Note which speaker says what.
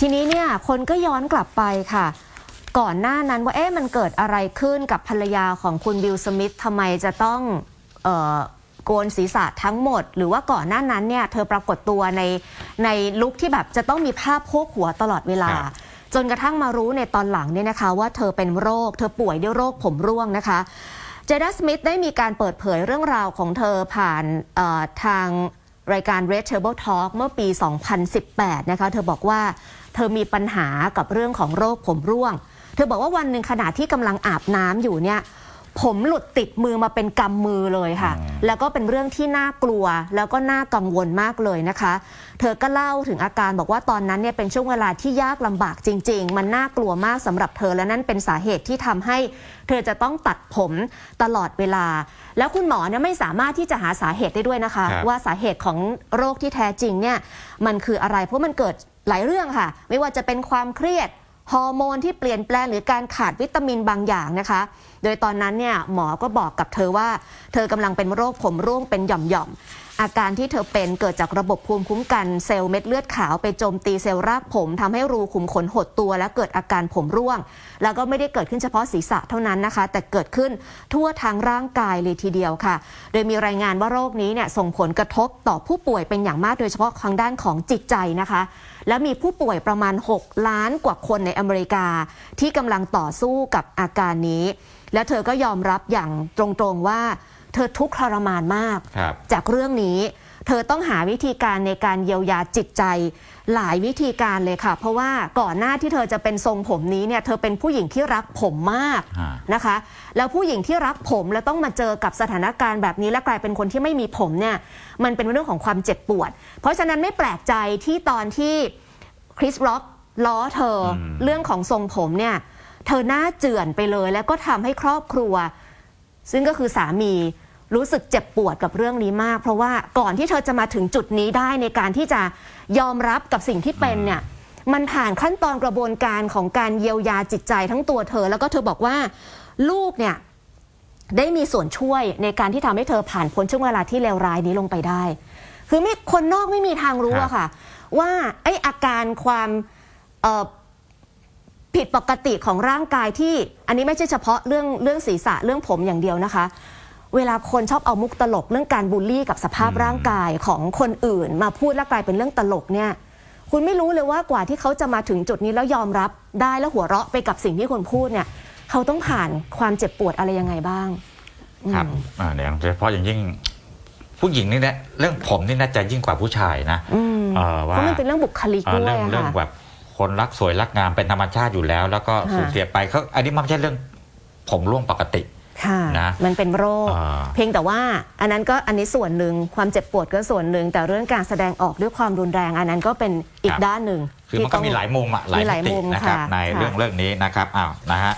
Speaker 1: ทีนี้เนี่ยคนก็ย้อนกลับไปค่ะ ก่อนหน้านั้นว่าเอ๊ะมันเกิดอะไรขึ้นกับภรรยาของคุณบิลสมิธทำไมจะต้องเอ่อโกนศีรษะทั้งหมด หรือว่าก่อนหน้านั้นเนี่ยเธอปรากฏตัวในในลุคที่แบบจะต้องมีภาพโพกหัวตลอดเวลา
Speaker 2: ครับ
Speaker 1: จนกระทั่งมารู้ในตอนหลังเนี่ยนะคะ ว่าเธอเป็นโรค เธอป่วยด้วยโรคผมร่วงนะคะเจด้าสมิธได้มีการเปิดเผยเรื่องราวของเธอผ่านเอ่อทางรายการ Red Table Talk เมื่อปี 2018 นะคะ เธอบอกว่า เธอมีปัญหากับเรื่องของโรคผมร่วง เธอบอกว่าวันหนึ่งขณะที่กำลังอาบน้ำอยู่เนี่ยผมหลุดติดมือมาเป็นกำมือเลยค่ะ
Speaker 2: อืม
Speaker 1: แล้วก็เป็นเรื่องที่น่ากลัว แล้วก็น่ากังวลมากเลยนะคะ เธอก็เล่าถึงอาการบอกว่าตอนนั้นเนี่ยเป็นช่วงเวลาที่ยากลำบากจริง ๆ มันน่ากลัวมากสำหรับเธอและนั่นเป็นสาเหตุที่ทำให้ เธอจะต้องตัดผมตลอดเวลา แล้วคุณหมอเนี่ยไม่สามารถที่จะหาสาเหตุได้ด้วยนะคะ
Speaker 2: ครับ
Speaker 1: ว่าสาเหตุของโรคที่แท้จริงเนี่ยมันคืออะไรเพราะมันเกิด หลายเรื่องค่ะ ไม่ว่าจะเป็นความเครียดฮอร์โมนที่เปลี่ยนแปลงหรือการขาดวิตามินบางอย่างนะคะโดยตอนนั้นเนี่ยหมอก็บอกกับเธอว่า เธอกำลังเป็นโรคผมร่วงเป็นหย่อมๆ อาการที่เธอเป็นเกิดจากระบบภูมิคุ้มกันเซลล์เม็ดเลือดขาวไปโจมตีเซลล์รากผมทำให้รูขุมขนหดตัว และเกิดอาการผมร่วง แล้วก็ไม่ได้เกิดขึ้นเฉพาะศีรษะเท่านั้นนะคะ แต่เกิดขึ้นทั่วทางร่างกายเลยทีเดียวค่ะ โดยมีรายงานว่าโรคนี้เนี่ยส่งผลกระทบต่อผู้ป่วยเป็นอย่างมากโดยเฉพาะทางด้านของจิตใจนะคะและมีผู้ป่วยประมาณ 6 ล้านกว่าคนในอเมริกา ที่กำลังต่อสู้กับอาการนี้และเธอก็ยอมรับอย่างตรงๆว่า เธอทุกข์ทรมานมาก
Speaker 2: ครับ
Speaker 1: จากเรื่องนี้ เธอต้องหาวิธีการในการเยียวยาจิตใจ หลายวิธีการเลยค่ะ เพราะว่าก่อนหน้าที่เธอจะเป็นทรงผมนี้เนี่ยเธอเป็นผู้หญิงที่รักผมมาก
Speaker 2: ฮะ
Speaker 1: นะคะ แล้วผู้หญิงที่รักผมแล้วต้องมาเจอกับสถานการณ์แบบนี้ และกลายเป็นคนที่ไม่มีผมเนี่ยมันเป็นเรื่องของความเจ็บปวด เพราะฉะนั้นไม่แปลกใจที่ตอนที่ คริสร็อกล้อเธออ
Speaker 2: ม
Speaker 1: เรื่องของทรงผมเนี่ย เธอหน้าเจือนไปเลย แล้วก็ทำให้ครอบครัว ซึ่งก็คือสามีรู้สึกเจ็บปวดกับเรื่องนี้มาก เพราะว่าก่อนที่เธอจะมาถึงจุดนี้ได้ในการที่จะยอมรับกับสิ่งที่เป็นเนี่ยมันผ่านขั้นตอนกระบวนการของการเยียวยาจิตใจทั้งตัวเธอ แล้วก็เธอบอกว่าลูกเนี่ยได้มีส่วนช่วยในการที่ทำให้เธอผ่านพ้นช่วงเวลาที่เลวร้ายนี้ลงไปได้ คือไม่คนนอกไม่มีทางรู้
Speaker 2: ครับ
Speaker 1: อะค่ะ ว่าไอ้อาการความเอ่อ ผิดปกติของร่างกายที่อันนี้ไม่ใช่เฉพาะเรื่องเรื่องศีรษะเรื่องผมอย่างเดียวนะคะ เวลาคนชอบเอามุกตลกเรื่องการบูลลี่กับสภาพ
Speaker 2: อืม
Speaker 1: ร่างกายของคนอื่น มาพูดแล้วกลายเป็นเรื่องตลกเนี่ยคุณไม่รู้เลยว่ากว่าที่เขาจะมาถึงจุดนี้แล้วยอมรับได้แล้วหัวเราะไปกับสิ่งที่คนพูดเนี่ยเขาต้องผ่านความเจ็บปวดอะไรยังไงบ้าง
Speaker 2: ครับ
Speaker 1: อืม
Speaker 2: อ่าเนี่ยโดยเฉพาะอย่างยิ่งผู้หญิงนี่นะเรื่องผมนี่น่าจะยิ่งกว่าผู้ชายนะ
Speaker 1: อืม
Speaker 2: เอ่อว่า
Speaker 1: เพราะมันเป็นเรื่องบุคลิก
Speaker 2: เอ่อ
Speaker 1: ด้วย
Speaker 2: เรื่อง
Speaker 1: อะ
Speaker 2: เรื่อง
Speaker 1: ค่ะ
Speaker 2: แบบ คนรักสวยรักงามเป็นธรรมชาติอยู่แล้ว แล้วก็
Speaker 1: ค่ะ
Speaker 2: สูญเสียไปเขาอันนี้มันไม่ใช่เรื่องผมร่วงปกติ
Speaker 1: ค่ะ
Speaker 2: นะ
Speaker 1: มันเป็นโรค
Speaker 2: อ่า
Speaker 1: เพียงแต่ว่า อันนั้นก็อันนี้ส่วนหนึ่งความเจ็บปวดก็ส่วนหนึ่งแต่เรื่องการแสดงออกด้วยความรุนแรง อันนั้นก็เป็นอีกด้านหนึ่ง
Speaker 2: คือมันก็มีหลายมุมอะหลาย
Speaker 1: มีหลาย
Speaker 2: มิติ
Speaker 1: มุม
Speaker 2: นะครับ
Speaker 1: ค่ะ
Speaker 2: ใน
Speaker 1: ค่ะ
Speaker 2: เรื่องเรื่องนี้นะครับอ้าวนะฮะ